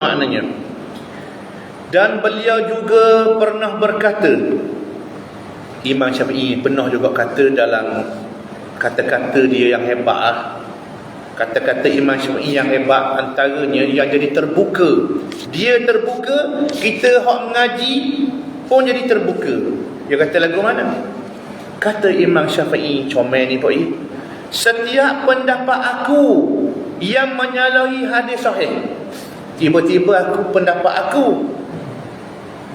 maknanya dan beliau juga pernah berkata Imam Syafi'i pernah juga kata dalam kata-kata dia yang hebat ah. kata-kata Imam Syafi'i yang hebat antaranya yang jadi terbuka. Dia terbuka kita hak mengaji pun jadi terbuka. Dia kata lagu mana? Kata Imam Syafi'i comel ni Pak setiap pendapat aku yang menyalahi hadis sahih Tiba-tiba aku pendapat aku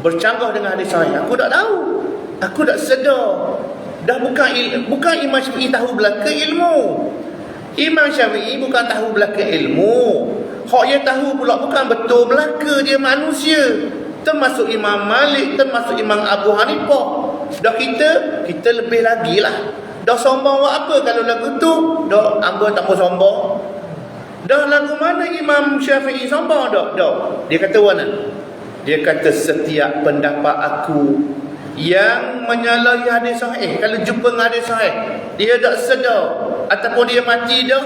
bercanggah dengan hadis sahih. Aku tak tahu. Aku tak sedar. Dah bukan il, bukan Imam Syafi'i tahu belaka ilmu. Imam Syafi'i bukan tahu belaka ilmu. Hak dia tahu pula bukan betul belaka dia manusia. Termasuk Imam Malik, termasuk Imam Abu Hanifah. Dah kita, kita lebih lagi lah. Dah sombong buat apa kalau lagu tu? Dah, ambil tak mau sombong. Dah lagu mana Imam Syafi'i sombong dah? Dah. Dia kata mana? Dia kata setiap pendapat aku yang menyalahi hadis sahih. Kalau jumpa dengan hadis sahih, dia tak sedar ataupun dia mati dah,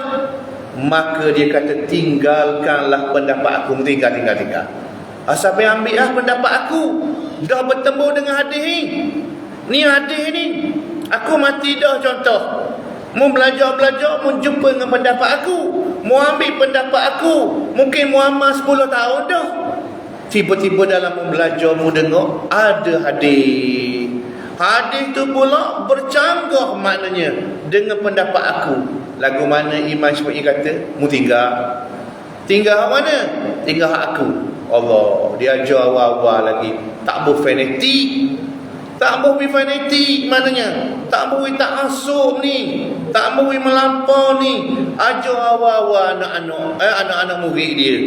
maka dia kata tinggalkanlah pendapat aku. Tinggal, tinggal, tinggal. Asal ambil lah pendapat aku. Dah bertemu dengan hadis ni. Ni hadis ni. Aku mati dah contoh. Mu belajar-belajar, mu jumpa dengan pendapat aku. Mu ambil pendapat aku. Mungkin mu amal 10 tahun dah. Tiba-tiba dalam mu belajar, mu dengar, ada hadis. Hadis tu pula bercanggah maknanya dengan pendapat aku. Lagu mana Imam Syafi'i kata, mu tinggal. Tinggal hak mana? Tinggal hak aku. Allah, dia ajar awal-awal lagi. Tak berfanatik. Tak boleh fanatik maknanya. Tak boleh tak asum ni. Tak boleh melampau ni. Ajar awal-awal anak-anak eh, anak-anak murid dia.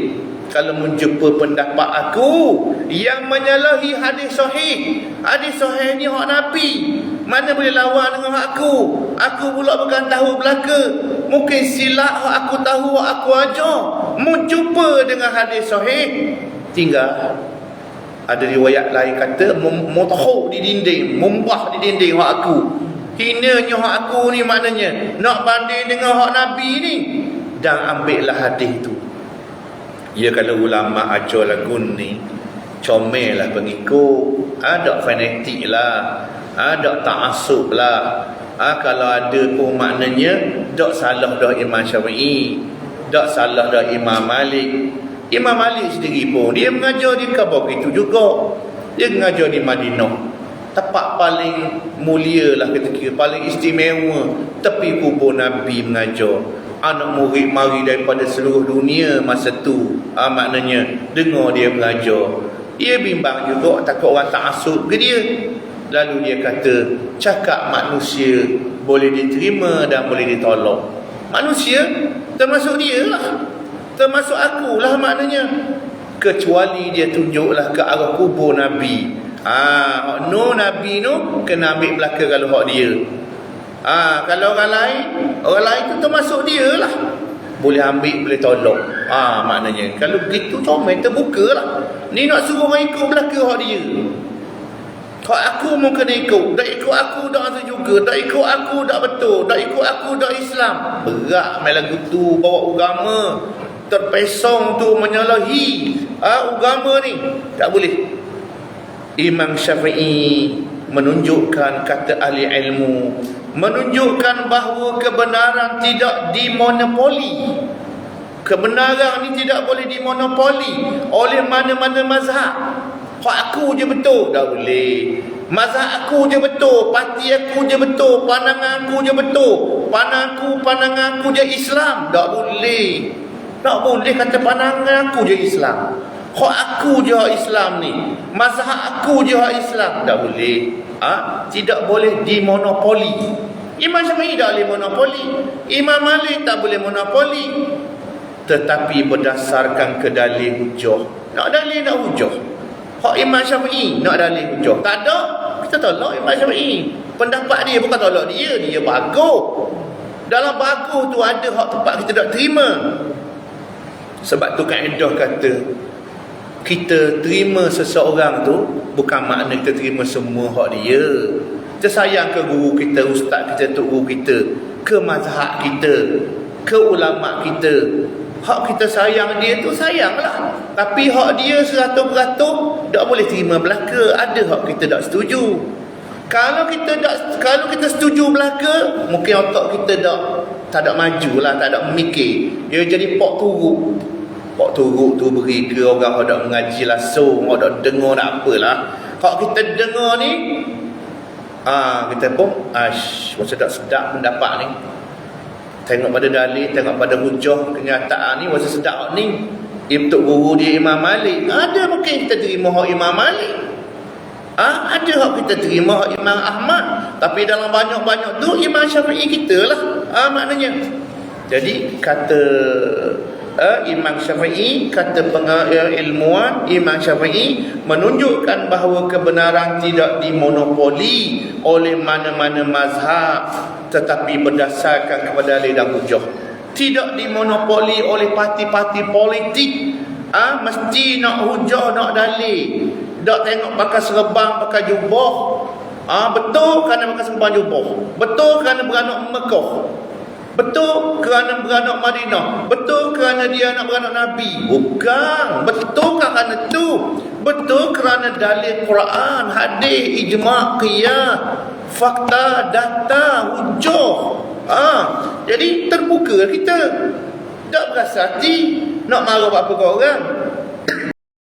Kalau menjumpa pendapat aku yang menyalahi hadis sahih. Hadis sahih ni hak Nabi. Mana boleh lawan dengan hak aku? Aku pula bukan tahu belaka. Mungkin silap hak aku tahu hak aku ajar. Menjumpa dengan hadis sahih. Tinggal ada riwayat lain kata mutahu di dinding mumbah di dinding hak aku. Hinanya hak aku ni maknanya nak banding dengan hak nabi ni. Dan ambillah hadis tu. Ya kalau ulama ajar lagu ni comel lah pengikut. Ada fanatik lah ada ta'asub lah. Ha, kalau ada pun maknanya tak salah dah Imam Syafi'i tak salah dah Imam Malik Imam Ali sendiri pun dia mengajar di Kaabah itu juga. Dia mengajar di Madinah. Tempat paling mulia lah ketika paling istimewa tepi kubur Nabi mengajar. Anak murid mari daripada seluruh dunia masa tu. Ha, maknanya dengar dia mengajar. Dia bimbang juga takut orang tak asuk ke dia. Lalu dia kata cakap manusia boleh diterima dan boleh ditolak. Manusia termasuk dia lah termasuk aku lah maknanya. Kecuali dia tunjuklah ke arah kubur Nabi. Ah no Nabi no kena ambil belakang kalau hak dia. Ah kalau orang lain orang lain tu termasuk dia lah boleh ambil boleh tolong. Ah maknanya. Kalau begitu comel terbuka lah ni nak suruh orang ikut belakang hak dia. Kau aku mau kena ikut. Tak ikut aku tak ada juga. Tak ikut aku tak betul. Tak ikut aku tak Islam. Berat main lagu tu Bawa agama terpesong tu menyalahi ha, agama ni. Tak boleh. Imam Syafi'i menunjukkan kata ahli ilmu menunjukkan bahawa kebenaran tidak dimonopoli. Kebenaran ni tidak boleh dimonopoli oleh mana-mana mazhab. Hak aku je betul. Tak boleh. Mazhab aku je betul parti aku je betul pandangan aku je betul pandangan aku pandangan aku je Islam. Tak boleh tak boleh kata pandangan aku je Islam. Hak aku je Islam ni. Mazhab aku je Islam. Tak boleh. Ha? Tidak boleh dimonopoli. Imam Syafi'i tak boleh monopoli. Imam Malik tak boleh monopoli. Tetapi berdasarkan kedalil hujah. Nak dalil nak hujah. Hak Imam Syafi'i nak dalil hujah. Tak ada. Kita tolak Imam Syafi'i. Pendapat dia bukan tolak dia. Dia bagus. Dalam bagus tu ada hak tempat kita tak terima. Sebab tu kaedah kata kita terima seseorang tu bukan makna kita terima semua hak dia. Kita sayang ke guru kita, ustaz kita, tok guru kita, ke mazhab kita, ke ulama kita, Hak kita sayang dia tu sayanglah. Tapi hak dia seratus beratus tak boleh terima belaka. Ada hak kita tak setuju. Kalau kita tak kalau kita setuju belaka, mungkin otak kita tak tak ada maju lah, tak ada memikir. Dia jadi pok turuk. Pok turuk tu beri ke orang yang mengaji langsung, orang tak dengar tak apalah. Kalau kita dengar ni, ah kita pun, ash, sedap-sedap mendapat ni. Tengok pada dalil, tengok pada hujah kenyataan ni masa sedap ni. Untuk guru dia Imam Malik. Ada mungkin kita terima hak Imam Malik. Ah, ada hak kita terima hak Imam Ahmad. Tapi dalam banyak-banyak tu Imam Syafi'i kita lah. Ah, maknanya. Jadi kata uh, Imam Syafi'i kata ilmuwan Imam Syafi'i menunjukkan bahawa kebenaran tidak dimonopoli oleh mana-mana mazhab tetapi berdasarkan kepada dalil dan hujah tidak dimonopoli oleh parti-parti politik ah ha? mesti nak hujah nak dalil tak tengok pakai serban pakai jubah ah ha? betul kerana pakai serban jubah betul kerana beranak Mekah Betul kerana beranak Madinah? Betul kerana dia anak beranak Nabi? Bukan. Betul kerana itu Betul kerana dalil Quran Hadis, ijma' qiyah Fakta, data, hujah ha. Jadi terbuka kita. Tak berasa hati Nak marah apa-apa orang